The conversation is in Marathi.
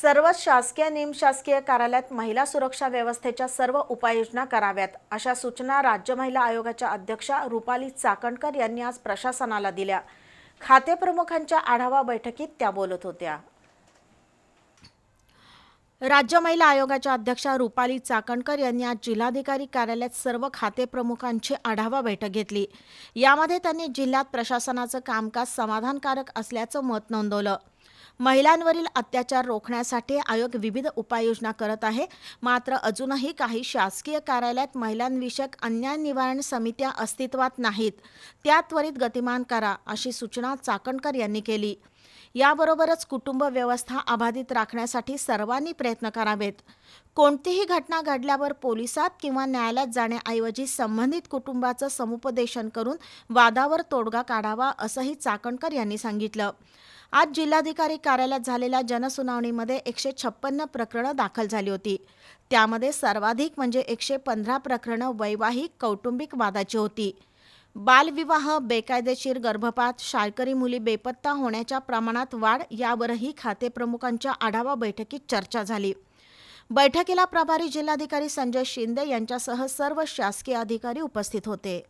सर्व शासकीय निमशासकीय कार्यालयात महिला सुरक्षा व्यवस्थेच्या सर्व उपाययोजना कराव्यात अशा सूचना राज्य महिला आयोगाच्या अध्यक्षा रुपाली चाकणकर यांनी आज प्रशासनाला दिल्या. खातेप्रमुखांच्या आढावा बैठकीत त्या बोलत होत्या. राज्य महिला आयोगाच्या अध्यक्षा रुपाली चाकणकर यांनी आज जिल्हाधिकारी कार्यालयात सर्व खाते प्रमुखांची आढावा बैठक घेतली. यामध्ये त्यांनी जिल्ह्यात प्रशासनाचं कामकाज समाधानकारक असल्याचं मत नोंदवलं. महिलांवरील अत्याचार रोखण्यासाठी आयोग विविध उपाययोजना करत आहे. मात्र अजूनही काही शासकीय कार्यालयात महिलांविषयक अन्याय निवारण समित्या अस्तित्वात नाहीत. त्या त्वरित गतिमान करा अशी सूचना चाकणकर यांनी केली. याबरोबरच कुटुंब व्यवस्था अबाधित राखण्यासाठी सर्वांनी प्रयत्न करावेत. कोणतीही घटना घडल्यावर पोलिसात किंवा न्यायालयात जाण्याऐवजी संबंधित कुटुंबाचं समुपदेशन करून वादावर तोडगा काढावा असंही चाकणकर यांनी सांगितलं. आज जिल्हाधिकारी कार्यालयात झालेल्या जनसुनावणीमध्ये एकशे छप्पन्न प्रकरणं दाखल झाली होती. त्यामध्ये सर्वाधिक म्हणजे एकशे पंधरा प्रकरणं वैवाहिक कौटुंबिक वादाची होती. बालविवाह बेकायदेशीर गर्भपात शाळकरी मुली बेपत्ता होण्याच्या प्रमाणात वाढ यावरही खातेप्रमुखांच्या आढावा बैठकीत चर्चा झाली. बैठकीला प्रभारी जिल्हाधिकारी संजय शिंदे यांच्यासह सर्व शासकीय अधिकारी उपस्थित होते.